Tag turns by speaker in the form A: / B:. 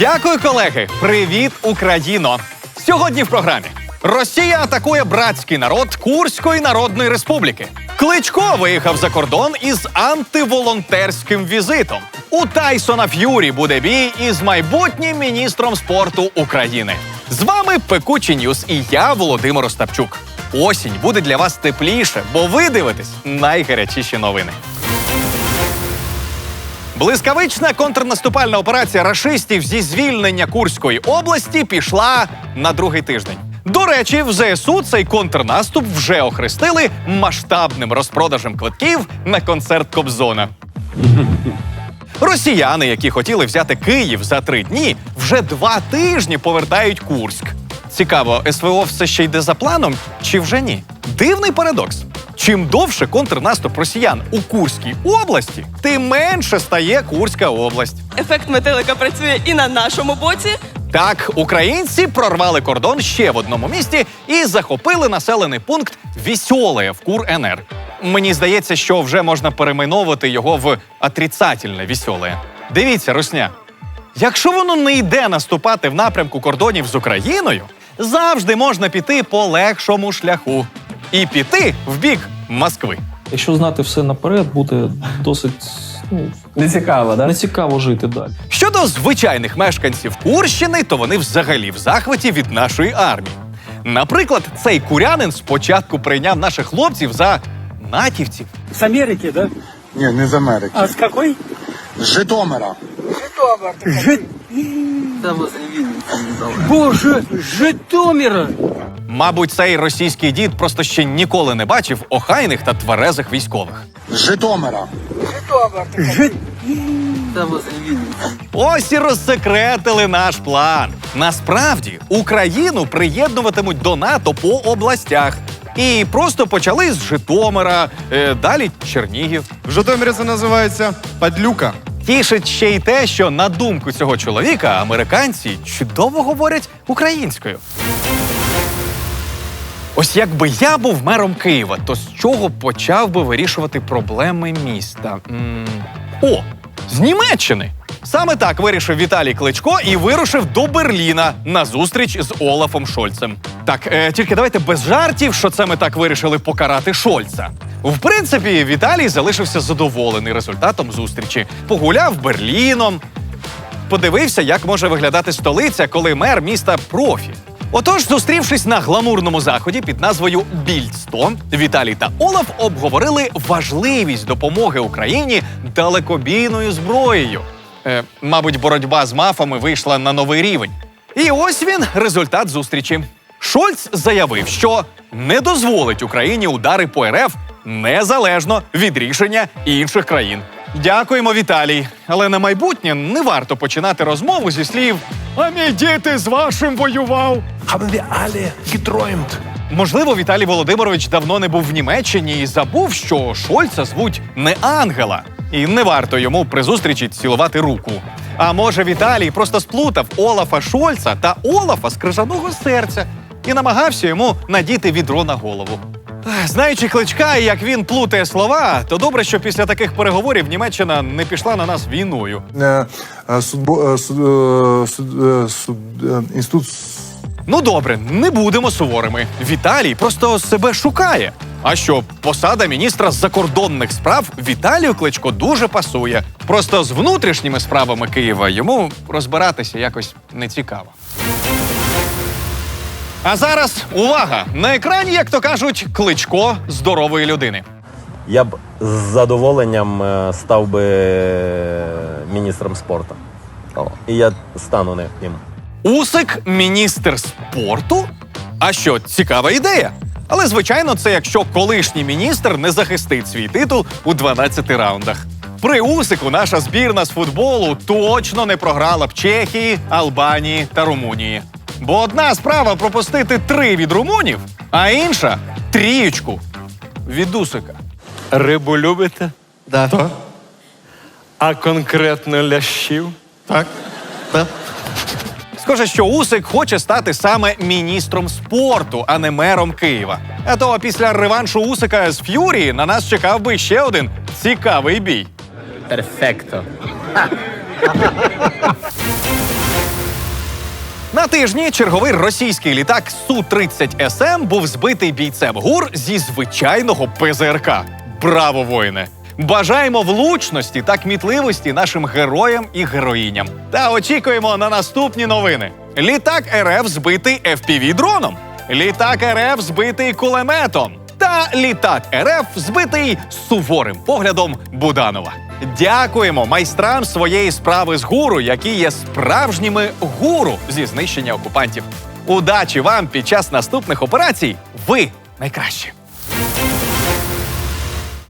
A: Дякую, колеги. Привіт, Україно! Сьогодні в програмі Росія атакує братський народ Курської Народної Республіки. Кличко виїхав за кордон із антиволонтерським візитом. У Тайсона Ф'юрі буде бій із майбутнім міністром спорту України. З вами Пекучі Ньюс і я, Володимир Остапчук. Осінь буде для вас тепліше, бо ви дивитесь найгарячіші новини. Блискавична контрнаступальна операція рашистів зі звільнення Курської області пішла на другий тиждень. До речі, в ЗСУ цей контрнаступ вже охрестили масштабним розпродажем квитків на концерт Кобзона. Росіяни, які хотіли взяти Київ за три дні, вже два тижні повертають Курськ. Цікаво, СВО все ще йде за планом чи вже ні? Дивний парадокс. Чим довше контрнаступ росіян у Курській області, тим менше стає Курська область.
B: Ефект метелика працює і на нашому боці.
A: Так, українці прорвали кордон ще в одному місті і захопили населений пункт Вісьоле в Кур НР. Мені здається, що вже можна перейменовувати його в отрицательне Вісьоле. Дивіться, Русня. Якщо воно не йде наступати в напрямку кордонів з Україною, завжди можна піти по легшому шляху і піти в бік Москви.
C: Якщо знати все наперед, буде досить ну,
D: Нецікаво, да?
C: нецікаво жити далі.
A: Щодо звичайних мешканців Курщини, то вони взагалі в захваті від нашої армії. Наприклад, цей курянин спочатку прийняв наших хлопців за натівців.
E: С Америки, да?
F: Ні, не з Америки.
E: А с какой?
F: З Житомира. Житомир.
E: Жит... Боже, Житомира!
A: Мабуть, цей російський дід просто ще ніколи не бачив охайних та тверезих військових.
F: З Житомира.
E: Жит...
A: Ось і розсекретили наш план. Насправді Україну приєднуватимуть до НАТО по областях. І просто почали з Житомира, е, далі Чернігів.
G: В Житомирі це називається падлюка.
A: Тішить ще й те, що на думку цього чоловіка американці чудово говорять українською. Ось якби я був мером Києва, то з чого почав би вирішувати проблеми міста? м О, з Німеччини! Саме так вирішив Віталій Кличко і вирушив до Берліна на зустріч з Олафом Шольцем. Так, е, тільки давайте без жартів, що це ми так вирішили покарати Шольца. В принципі, Віталій залишився задоволений результатом зустрічі. Погуляв Берліном, подивився, як може виглядати столиця, коли мер міста профі. Отож, зустрівшись на гламурному заході під назвою Більд-100, Віталій та Олаф обговорили важливість допомоги Україні далекобійною зброєю. Е, мабуть, боротьба з мафами вийшла на новий рівень. І ось він результат зустрічі. Шольц заявив, що не дозволить Україні удари по РФ незалежно від рішення інших країн. Дякуємо, Віталій. Але на майбутнє не варто починати розмову зі слів А мій діти з вашим воював.
G: Haben wir alle geträumt.
A: Можливо, Віталій Володимирович давно не був в Німеччині і забув, що Шольца звуть не Ангела, і не варто йому при зустрічі цілувати руку. А може, Віталій просто сплутав Олафа Шольца та Олафа з крижаного серця і намагався йому надіти відро на голову. Ех, Знаючи кличка і як він плутає слова, то добре, що після таких переговорів Німеччина не пішла на нас війною.
G: Е, е, судбо- е, суд- е, суд- е, суд- е, Інститут
A: Ну добре, не будемо суворими. Віталій просто себе шукає. А що, посада міністра закордонних справ Віталію Кличко дуже пасує. Просто з внутрішніми справами Києва йому розбиратися якось не цікаво. А зараз увага! На екрані, як то кажуть, кличко здорової людини.
H: Я б з задоволенням е, став би е, міністром спорту. О, І я стану ним.
A: Усик міністр спорту? А що, цікава ідея. Але звичайно, це якщо колишній міністр не захистить свій титул у 12 раундах. При Усику наша збірна з футболу точно не програла б Чехії, Албанії та Румунії. Бо одна справа пропустити три від румунів, а інша трієчку від Усика.
I: Рибу любите?
G: Да. Так.
I: А конкретно лящів?
G: Так. Так.
A: Схоже, що Усик хоче стати саме міністром спорту, а не мером Києва. А то після реваншу Усика з Ф'юрі на нас чекав би ще один цікавий бій.
H: Перфекто.
A: На тижні черговий російський літак Су-30 СМ був збитий бійцем ГУР зі звичайного ПЗРК. Браво, воїне! Бажаємо влучності та кмітливості нашим героям і героїням. Та очікуємо на наступні новини. Літак РФ збитий fpv дроном Літак РФ збитий кулеметом. Та літак РФ збитий суворим поглядом Буданова. Дякуємо майстрам своєї справи з гуру, які є справжніми гуру зі знищення окупантів. Удачі вам під час наступних операцій! Ви найкращі!